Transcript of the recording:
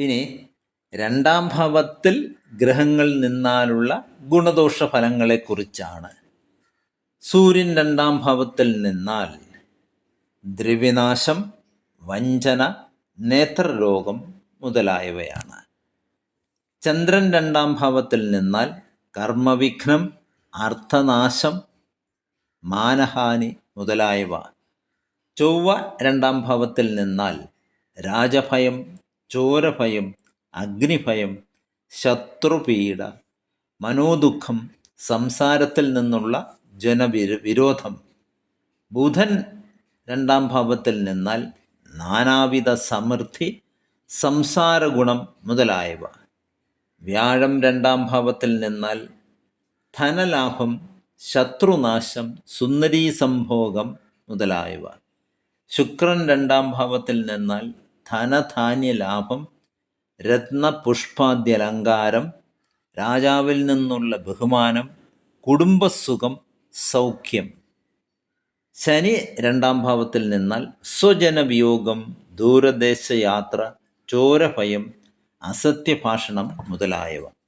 ഇനി രണ്ടാം ഭാവത്തിൽ ഗ്രഹങ്ങൾ നിന്നാലുള്ള ഗുണദോഷ ഫലങ്ങളെക്കുറിച്ചാണ് സൂര്യൻ രണ്ടാം ഭാവത്തിൽ നിന്നാൽ ദ്രവ്യനാശം വഞ്ചന നേത്രരോഗം മുതലായവയാണ്. ചന്ദ്രൻ രണ്ടാം ഭാവത്തിൽ നിന്നാൽ കർമ്മവിഘ്നം അർത്ഥനാശം മാനഹാനി മുതലായവ. ചൊവ്വ രണ്ടാം ഭാവത്തിൽ നിന്നാൽ രാജഭയം ചോരഭയം അഗ്നിഭയം ശത്രുപീഡ മനോദുഃഖം സംസാരത്തിൽ നിന്നുള്ള ജനവിര വിരോധം. ബുധൻ രണ്ടാം ഭാവത്തിൽ നിന്നാൽ നാനാവിധ സമൃദ്ധി സംസാരഗുണം മുതലായവ. വ്യാഴം രണ്ടാം ഭാവത്തിൽ നിന്നാൽ ധനലാഭം ശത്രുനാശം സുന്ദരീ സംഭോഗം മുതലായവ. ശുക്രൻ രണ്ടാം ഭാവത്തിൽ നിന്നാൽ ധനധാന്യ ലാഭം രത്നപുഷ്പാദ്യലങ്കാരം രാജാവിൽ നിന്നുള്ള ബഹുമാനം കുടുംബസുഖം സൗഖ്യം. ശനി രണ്ടാം ഭാവത്തിൽ നിന്നാൽ സ്വജനവിയോഗം ദൂരദേശയാത്ര ചോരഭയം അസത്യഭാഷണം മുതലായവ.